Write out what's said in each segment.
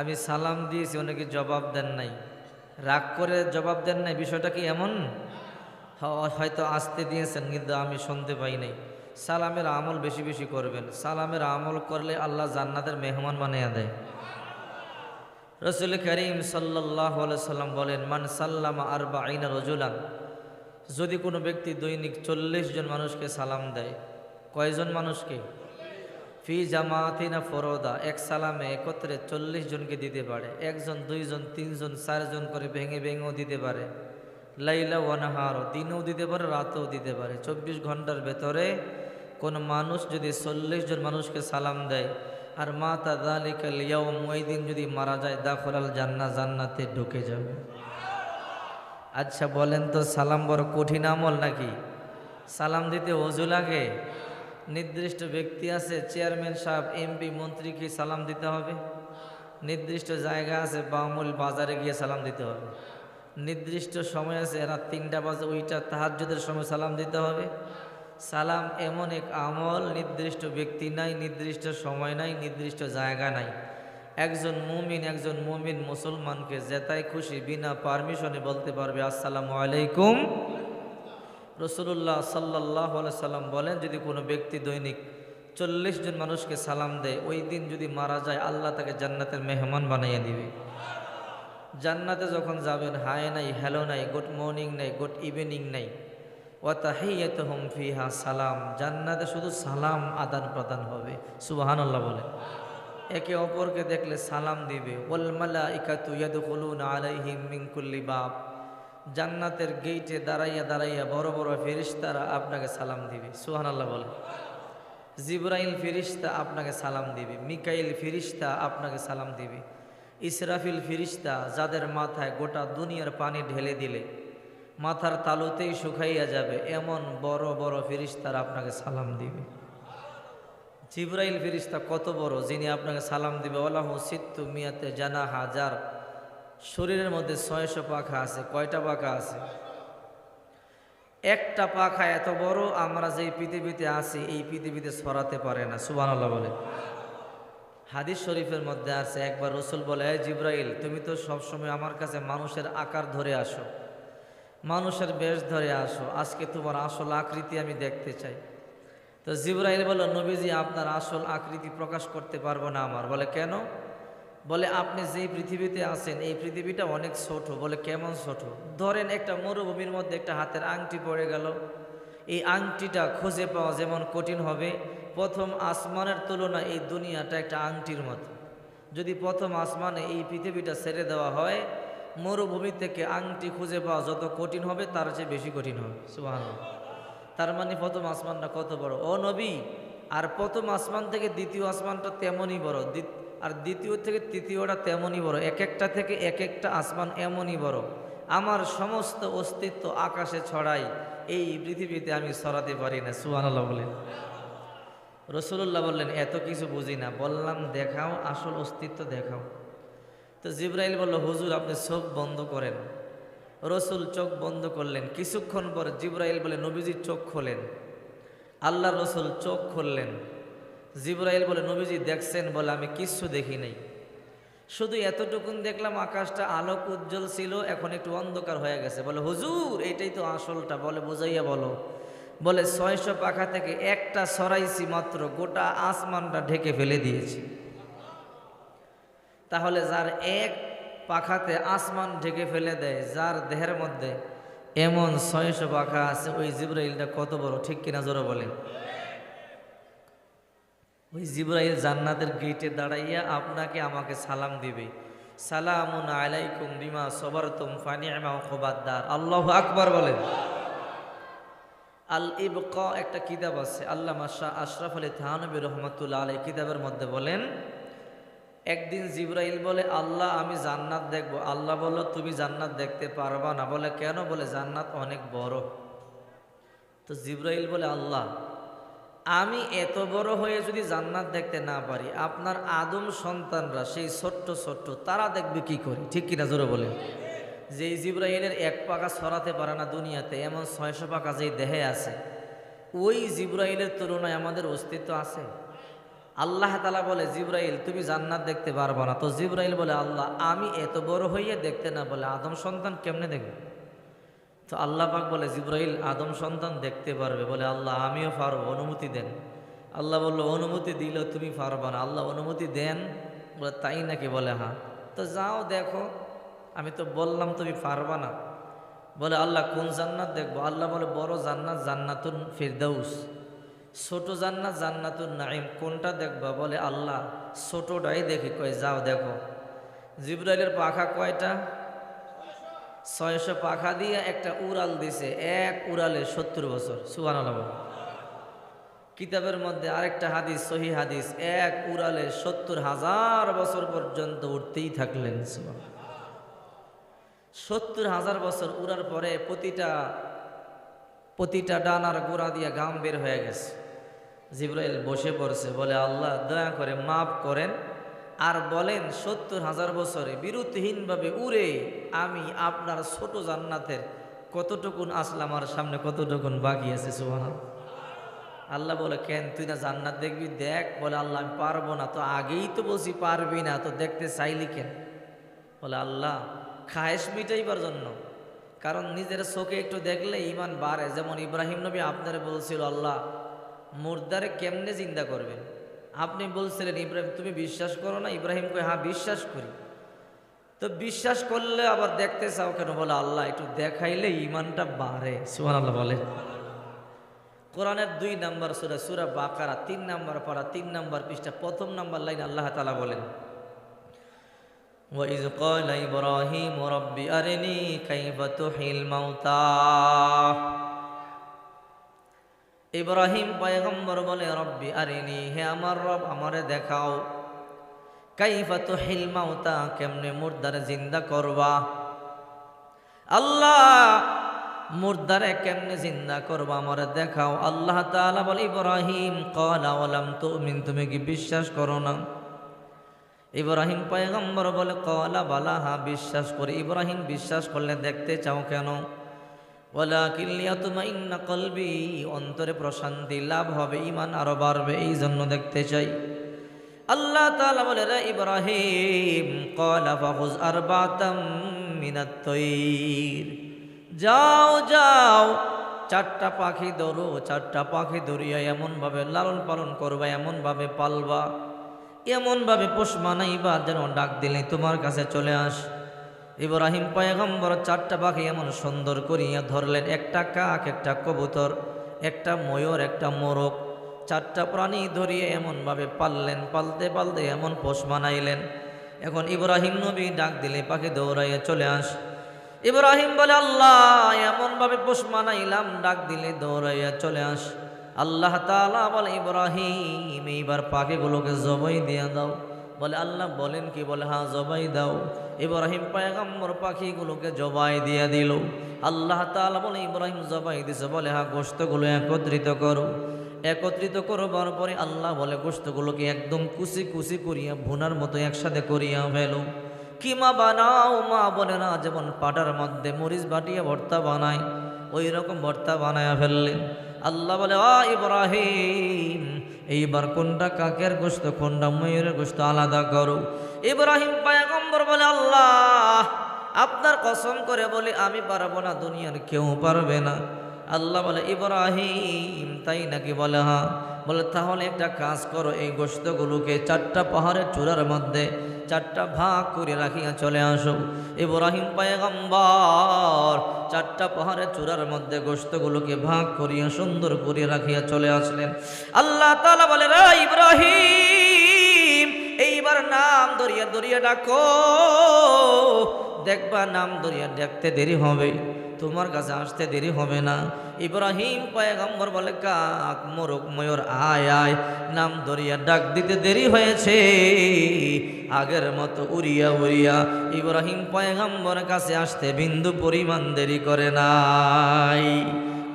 আমি সালাম দিয়েছি, অনেকে জবাব দেন নাই। রাগ করে জবাব দেন নাই, বিষয়টা কি এমন? হয়তো আসতে দিয়েছেন, কিন্তু আমি শুনতে পাই নাই। সালামের আমল বেশি বেশি করবেন। সালামের আমল করলে আল্লাহ জান্নাতের মেহমান বানিয়ে দেয়। রসুল করিম সাল্লাহ সাল্লাম বলেন, মান সাল্লামা আরবা আইনা রজুলান। যদি কোনো ব্যক্তি দৈনিক চল্লিশ জন মানুষকে সালাম দেয়, কয়জন মানুষকে? ফি জামাতিনা ফরোদা, এক সালামে একত্রে চল্লিশ জনকে দিতে পারে। একজন, দুইজন, তিনজন, চারজন করে ভেঙে ভেঙেও দিতে পারে। লাইলা ওয়ানাহারও দিনেও দিতে পারে, রাতেও দিতে পারে। চব্বিশ ঘণ্টার ভেতরে কোনো মানুষ যদি চল্লিশ জন মানুষকে সালাম দেয়, আর মা তা দালিকাল ইয়াউম ওই দিন যদি মারা যায়, দাখলাল জান্না জান্নাতে ঢুকে যাবে। আচ্ছা বলেন তো সালাম বড় কঠিন আমল নাকি? সালাম দিতে অজু লাগে? নির্দিষ্ট ব্যক্তি আছে, চেয়ারম্যান সাহেব এমপি মন্ত্রীকে সালাম দিতে হবে। নির্দিষ্ট জায়গা আছে, বামুল বাজারে গিয়ে সালাম দিতে হবে। নির্দিষ্ট সময় আছে, রাত তিনটা বাজে, ওইটা তাহাজ্জুদের সময় সালাম দিতে হবে। সালাম এমন এক আমল, নির্দিষ্ট ব্যক্তি নাই, নির্দিষ্ট সময় নাই, নির্দিষ্ট জায়গা নাই। একজন মুমিন একজন মুমিন মুসলমানকে যেতাই খুশি, বিনা পারমিশনে বলতে পারবে, আসসালামু আলাইকুম। রসুল্লাহ সাল্লাহ সাল্লাম বলেন, যদি কোনো ব্যক্তি দৈনিক চল্লিশ জন মানুষকে সালাম দেয়, ওই দিন যদি মারা যায়, আল্লাহ তাকে জান্নাতের মেহমান বানাইয়ে দিবে। জান্নাতে যখন যাবেন হাই নাই হ্যালো নাই গুড মর্নিং নাই গুড ইভিনিং নাই। ওয়াতাহিয়াত হুম ফিহা সালাম। জান্নাতে শুধু সালাম আদান প্রদান হবে সুবাহান আল্লাহ বলে একে অপরকে দেখলে সালাম দিবে। ওয়াল মালাইকাতু ইয়াদখুলুনা আলাইহিম মিন কুল্লি বাব। জান্নাতের গেইটে দাঁড়াইয়া দাঁড়াইয়া বড় বড় ফেরিস্তারা আপনাকে সালাম দিবে। সুহান আল্লাহ বলে জিব্রাইল ফিরিস্তা আপনাকে সালাম দিবে। মিকাইল ফিরিস্তা আপনাকে সালাম দিবে। ইসরাফিল ফিরিস্তা যাদের মাথায় গোটা দুনিয়ার পানি ঢেলে দিলে, মাথার তালুতেই শুকাইয়া যাবে, এমন বড় বড় ফিরিস্তারা আপনাকে সালাম দিবে। জিব্রাইল ফিরিস্তা কত বড়, যিনি আপনাকে সালাম দিবে ওলাহ সিত্তু মিয়াতে জানা হাজার শরীরের মধ্যে ছয়শো পাখা আছে, কয়টা পাখা আছে? একটা পাখা এত বড়, আমরা যেই পৃথিবীতে আছি, এই পৃথিবীতে ছড়াতে পারে না সুবান আল্লাহ বলে। হাদিস শরীফের মধ্যে আছে, একবার রসুল বলে, "এই জিব্রাইল, তুমি তো সবসময় আমার কাছে মানুষের আকার ধরে আসো, মানুষের বেশ ধরে আসো, আজকে তোমার আসল আকৃতি আমি দেখতে চাই। তো জিব্রাইল বলল, নবীজি, আপনার আসল আকৃতি প্রকাশ করতে পারব না আমার। বলে, কেন? বলে, আপনি যেই পৃথিবীতে আছেন, এই পৃথিবীটা অনেক ছোট। বলে, কেমন ছোট? ধরেন একটা মরুভূমির মধ্যে একটা হাতের আংটি পড়ে গেল। এই আংটিটা খুঁজে পাওয়া যেমন কঠিন হবে, প্রথম আসমানের তুলনায় এই দুনিয়াটা একটা আংটির মতো। যদি প্রথম আসমানে এই পৃথিবীটা ছেড়ে দেওয়া হয়, মরুভূমি থেকে আংটি খুঁজে পাওয়া যত কঠিন হবে, তার চেয়ে বেশি কঠিন হবে। সুবাহ তার মানে প্রথম আসমানটা কত বড়? ও নবী, আর প্রথম আসমান থেকে দ্বিতীয় আসমানটা তেমনই বড়। আর দ্বিতীয় থেকে তৃতীয়টা তেমনই বড়। এক একটা থেকে এক একটা আসমান এমনই বড়। আমার সমস্ত অস্তিত্ব আকাশে ছড়াই। এই পৃথিবীতে আমি সরাতে পারি না, সুবহানাল্লাহ বলেন। রসুল্লাহ বললেন, এত কিছু বুঝি না। বললাম, দেখাও, আসল অস্তিত্ব দেখাও। তো জিব্রাইল বলল, হুজুর, আপনি চোখ বন্ধ করেন। রসুল চোখ বন্ধ করলেন। কিছুক্ষণ পর জিব্রাইল বলে, নবীজি চোখ খোলেন। আল্লাহ রসুল চোখ খুললেন। জিব্রাইল বলে, নবীজি দেখছেন বলে আমি কিচ্ছু দেখি নাই। শুধু এতটুকুন দেখলাম, আকাশটা আলোক উজ্জ্বল ছিল, এখন একটু অন্ধকার হয়ে গেছে। বলে, হুজুর, এটাই তো আসলটা, বলে, বুঝাইয়া বলো। বলে, ছয়শো পাখা থেকে একটা সরাইছি মাত্র, গোটা আসমানটা ঢেকে ফেলে দিয়েছি। তাহলে যার এক পাখাতে আসমান ঢেকে ফেলে দেয়, যার দেহের মধ্যে এমন ছয়শো পাখা আছে, ওই জিব্রাইলটা কত বড়, ঠিক কিনা জোরে বলে ওই জিব্রাইল জান্নাতের গেটে দাঁড়াইয়া আপনাকে আমাকে সালাম দিবে। সালামুন আলাইকুম বিমা সবরতুম ফানিআমা খোবাদ্দার আল্লাহ আকবার বলেন। আল ইবকা একটা কিতাব আছে আল্লাহ শাহ আশরাফ আলী থানবী রহমতুল্লাহ আলী কিতাবের মধ্যে বলেন, একদিন জিব্রাইল বলে, আল্লাহ, আমি জান্নাত দেখব। আল্লাহ বলল, তুমি জান্নাত দেখতে পারবা না। বলে, কেন? বলে, জান্নাত অনেক বড়। তো জিব্রাইল বলে, আল্লাহ আমি এত বড় হয়ে যদি জান্নাত দেখতে না পারি, আপনার আদম সন্তানরা সেই ছোট্ট ছোট্ট, তারা দেখবে কি করে? ঠিক কিনা জোরে বলে যে জিব্রাইলের এক পাকা ছড়াতে পারে না দুনিয়াতে, এমন ছয়শো পাকা যেই দেহে আছে, ওই জিব্রাইলের তুলনায় আমাদের অস্তিত্ব আছে। আল্লাহ তালা বলে, জিব্রাইল, তুমি জান্নাত দেখতে পারব না। তো জিব্রাইল বলে, আল্লাহ, আমি এত বড় হইয়ে দেখতে না বলে আদম সন্তান কেমনে দেখবে? তো আল্লাহ পাক বলে, জিব্রাইল আদম সন্তান দেখতে পারবে। বলে, আল্লাহ, আমিও পারব। অনুমতি দেন। আল্লাহ বলল, অনুমতি দিলেও তুমি পারবা না। আল্লাহ অনুমতি দেন, বলে, তাই নাকি? বলে হ্যাঁ। তো যাও দেখো, আমি তো বললাম তুমি পারবা না। বলে, আল্লাহ, কোন জান্নাত দেখব? আল্লাহ বলে, বড় জান্নাত জান্নাতুন ফিরদাউস, ছোট জান্নাত জান্নাতুন নাইম কোনটা দেখবা? বলে, আল্লাহ, ছোটটাই দেখি। কয়, যাও দেখো। জিব্রাইলের পাখা কয়টা? ছয়শো পাখা দিয়ে একটা উড়াল দিছে, এক উড়ালে সত্তর বছর সুবান কিতাবের মধ্যে আরেকটা হাদিস, সহি হাদিস, এক উড়ালে সত্তর হাজার বছর পর্যন্ত উঠতেই থাকলেন সুবান সত্তর হাজার বছর উড়ার পরে প্রতিটা প্রতিটা ডানার গোড়া দিয়ে গাম বের হয়ে গেছে। জিব্রাইল বসে পড়ছে, বলে, আল্লাহ, দয়া করে মাফ করেন। আর বলেন সত্তর হাজার বছরে বিরতিহীনভাবে উড়ে আমি আপনার ছোট জান্নাতের কতটুকুন আসলাম আর সামনে কতটুকুন বাকি আছে সুহান আল্লাহ বলে, কেন তুই না জান্নাত দেখবি? দেখ। বলে, আল্লাহ, আমি পারব না। তো আগেই তো বলছি, পারবি না। তো দেখতে চাইলি কেন? বলে, আল্লাহ, খায়েশ মিটাইবার জন্য। কারণ নিজের চোখে একটু দেখলে ইমান বাড়ে। যেমন ইব্রাহিম নবী আপনারা বলছিল, আল্লাহ, মুর্দারে কেমনে জিন্দা করবেন? আপনি বলছিলেন ইব্রাহিম তুমি বিশ্বাস করো না ইব্রাহিম কই হ্যাঁ বিশ্বাস করি তো বিশ্বাস করলে আবার দেখতে চাও কেন বলে আল্লাহ একটু দেখাইলে ইমানটা বাড়ে সুমান আল্লাহ বলে কোরআনের দুই নাম্বার সুরা সুরা বাকারা তিন নাম্বার পড়া তিন নাম্বার পৃষ্ঠা প্রথম নাম্বার লাইন আল্লাহ তালা বলেন وإذ قال إبراهيم رب أرني كيف تحيي الموتى ইব্রাহিম পয়গম্বর বলে, রব্বি আরিনি, হে আমার রব, আমারে দেখাও। কাইফা তো হিলমাউতা কেমনে মুর্দারে জিন্দা করবা? আল্লাহ, মুর্দারে কেমনে জিন্দা করবা, আমারে দেখাও। আল্লাহ তালা বলে, ইব্রাহিম, ক্বালা ওয়ালাম তুমিন, তুমি কি বিশ্বাস করো না? ইব্রাহিম পয়গম্বর বলে কলা বালা, হা, বিশ্বাস করি। ইব্রাহিম বিশ্বাস করলে দেখতে চাও কেন? বলা কিল্লিয়া তোমার ইন্না কলবি, অন্তরে প্রশান্তি লাভ হবে ইমান আরও বাড়বে এই জন্য দেখতে চাই। আল্লাহ তাআলা বলে, রে ইব্রাহিম কলা ফাহুজ আরবাতাম মিনাত তৈর। যাও যাও, চারটা পাখি ধরো, চারটা পাখি ধরিয়া এমনভাবে লালন পালন করবা, এমনভাবে পালবা, এমনভাবে পোষ মানাইবা, যেন ডাক দিলে তোমার কাছে চলে আস। ইব্রাহিম পয়গম্বর চারটা পাখি এমন সুন্দর করিয়া ধরলেন, একটা কাক, একটা কবুতর, একটা ময়ূর, একটা মোরগ। চারটা প্রাণী ধরিয়ে এমনভাবে পাললেন, পালতে পালতে এমন পোষ মানাইলেন। এখন ইব্রাহিম নবী ডাক দিলে পাখি দৌড়াইয়া চলে আস। ইব্রাহিম বলে, আল্লাহ, এমনভাবে পোষ মানাইলাম। ডাক দিলে দৌড়াইয়া চলে আস। আল্লাহ তালা বলে, ইব্রাহিম, এইবার পাখিগুলোকে জবই দিয়ে দাও। বলে, আল্লাহ বলেন কি? বলে হ্যাঁ জবাই দাও। ইব্রাহিম পায়গাম্বর পাখিগুলোকে জবাই দিয়ে দিল। আল্লাহ তালা বলে, ইব্রাহিম জবাই দিছে। বলে হ্যাঁ গোস্তগুলো একত্রিত করো। একত্রিত করবার পরে আল্লাহ বলে গোস্তগুলোকে একদম কুচি কুচি করিয়া, ভুনার মতো একসাথে করিয়া ফেলো। কিমা বানাও মা বলে, না, যেমন পাটার মধ্যে মরিচ বাটিয়া ভর্তা বানায় ওই রকম ভর্তা বানায়া ফেললেন আল্লাহ বলে, আ ইব্রাহিম এইবার কোনটা কাকের গোস্ত, কোনটা ময়ূরের গোস্ত আলাদা করো। ইব্রাহিম পায়গম্বর বলে, আল্লাহ, আপনার কসম করে বলি, আমি পারব না, দুনিয়ার কেউ পারবে না। আল্লাহ বলে, ইব্রাহিম, তাই নাকি বলে হ্যাঁ? বলে, তাহলে একটা কাজ করো, এই গোস্তগুলোকে চারটা পাহাড়ের চূড়ার মধ্যে চারটা ভাগ করে রাখিয়া চলে আসো। ইব্রাহিম পায়গম্বর চারটা পাহাড়ের চূড়ার মধ্যে গোস্তগুলোকে ভাগ করিয়া সুন্দর করে রাখিয়া চলে আসলেন। আল্লাহ তালা বলে রা ইব্রাহিম, এইবার নাম দরিয়া দরিয়া ডাকো। দেখবা নাম দরিয়া দেখতে দেরি হবে। তোমার কাছে আসতে দেরি হবে না। ইব্রাহিম পয়গম্বর বলে, কাক মোরক ময়ূর, আয় আয়। নাম দরিয়া ডাক দিতে দেরি হয়েছে। আগের মতো উড়িয়া উড়িয়া ইব্রাহিম পয়গম্বর কাছে আসতে বিন্দু পরিমাণ দেরি করে নাই।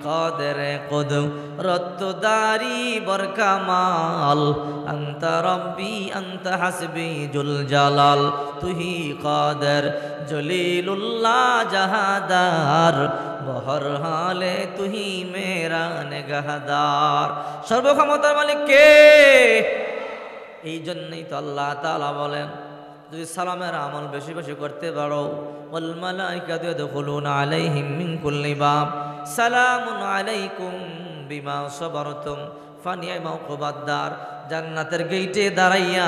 قادر قد رد داري بركمال أنت ربي أنت حسبي جل جلال তুহি কাদের জলিলুল্লাহ জাহাদার বহর হালে তুহি মেরা নেগাহাদার সর্বক্ষমতার মালিক কে এই জন্যই তো আল্লাহ তাআলা বলেন যদি সালামের আমল বেশি বেশি করতে পারো ওয়াল মালাইকাতু ইয়াদখুলুনা আলাইহিম মিন কুল্লি বাব সালামুন আলাইকুম বিমা সাবারতুম ফানিয়ামা উকবাদ্দার জান্নাতের গেইটে দাঁড়াইয়া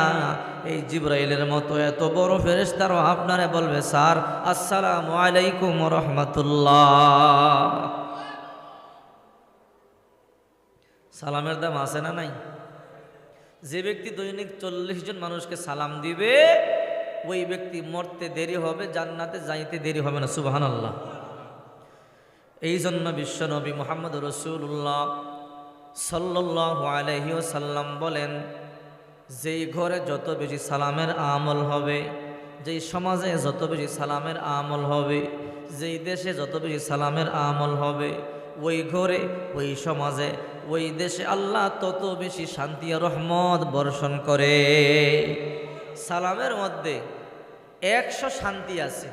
এই জিব্রাইলের মতো এত বড় ফেরেশতারও আপনারে বলবে, স্যার, আসসালামু আলাইকুম রহমতুল্লাহ। সালামের দাম আছে না নাই? যে ব্যক্তি দৈনিক চল্লিশ জন মানুষকে সালাম দিবে, ওই ব্যক্তি মরতে দেরি হবে, জান্নাতে যাইতে দেরি হবে না সুবাহান আল্লাহ এই জন্য বিশ্বনবী মোহাম্মদ রসুল্লাহ সাল্লাহ আলহি সাল্লাম বলেন, যেই ঘরে যত বেশি সালামের আমল হবে, যেই সমাজে যত বেশি সালামের আমল হবে, যেই দেশে যত বেশি সালামের আমল হবে, ওই ঘরে, ওই সমাজে, ওই দেশে আল্লাহ তত বেশি শান্তি আর রহমত বর্ষণ করে। সালামের মধ্যে একশো শান্তি আছে।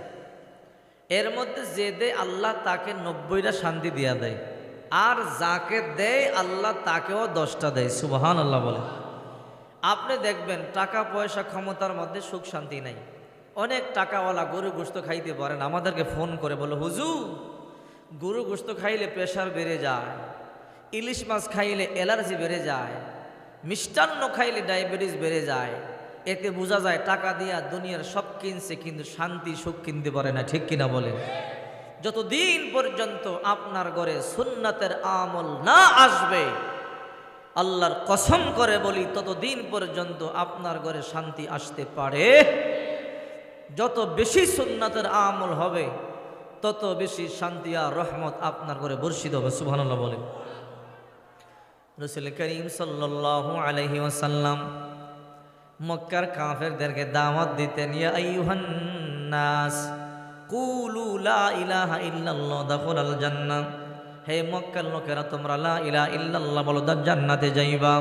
এর মধ্যে যে দেয় আল্লাহ তাকে নব্বইটা শান্তি দিয়া দেয়। আর যাকে দেয় আল্লাহ তাকেও দশটা দেয় সুবাহান আল্লাহ বলে। আপনি দেখবেন টাকা পয়সা ক্ষমতার মধ্যে সুখ শান্তি নাই। অনেক টাকাওয়ালা গরু গোস্ত খাইতে পারেন, আমাদেরকে ফোন করে বলো হুজু গরু গোস্ত খাইলে প্রেশার বেড়ে যায়, ইলিশ মাছ খাইলে অ্যালার্জি বেড়ে যায়, মিষ্টান্ন খাইলে ডায়াবেটিস বেড়ে যায় এতে বোঝা যায় টাকা দিয়া দুনিয়ার সব কিনছে, কিন্তু শান্তি সুখ কিনতে পারে না, ঠিক কিনা বলে যতদিন পর্যন্ত আপনার ঘরে সুন্নাতের আমল না আসবে, আল্লাহর কসম করে বলি, ততদিন পর্যন্ত আপনার ঘরে শান্তি আসতে পারে। যত বেশি সুন্নাতের আমল হবে, তত বেশি শান্তি আর রহমত আপনার ঘরে বর্ষিত হবে, সুবহানাল্লাহ বলে রসুল করিম সাল্লাহ ওসাল্লাম মক্কার কাফেরদেরকে দাওয়াত দিতেন, ইয়া কুলু লা হে মক্কার লোকেরা, তোমরা লা ইলাহা ইল্লাল্লাহ বলো জান্নাতে যাইবা।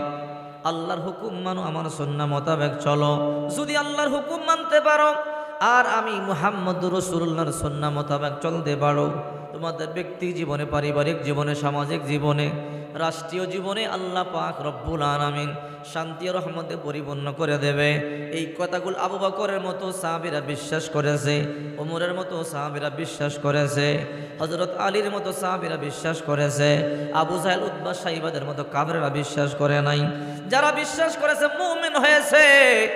আল্লাহর হুকুম মানো, আমার সুন্নাহ মোতাবেক চলো। যদি আল্লাহর হুকুম মানতে পারো, আর আমি মুহাম্মদ রসুল্লাহর সুন্নাহ মোতাবেক চলতে পারো। তোমাদের ব্যক্তি জীবনে, পারিবারিক জীবনে, সামাজিক জীবনে রাষ্ট্রীয় জীবনে আল্লাহ পাক রব্বুল আলামিন শান্তি রহমতে পরিপূর্ণ করে দেবে। এই কথাগুলো আবু বকরের মতো সাহাবীরা বিশ্বাস করেছে, ওমরের মতো সাহাবীরা বিশ্বাস করেছে হজরত আলীর মতো সাহাবীরা বিশ্বাস করেছে, আবু জাহেল উদ্বাস সাহিবাদের মতো কাবরেরা বিশ্বাস করে নাই। যারা বিশ্বাস করেছে, মুমিন হয়েছে।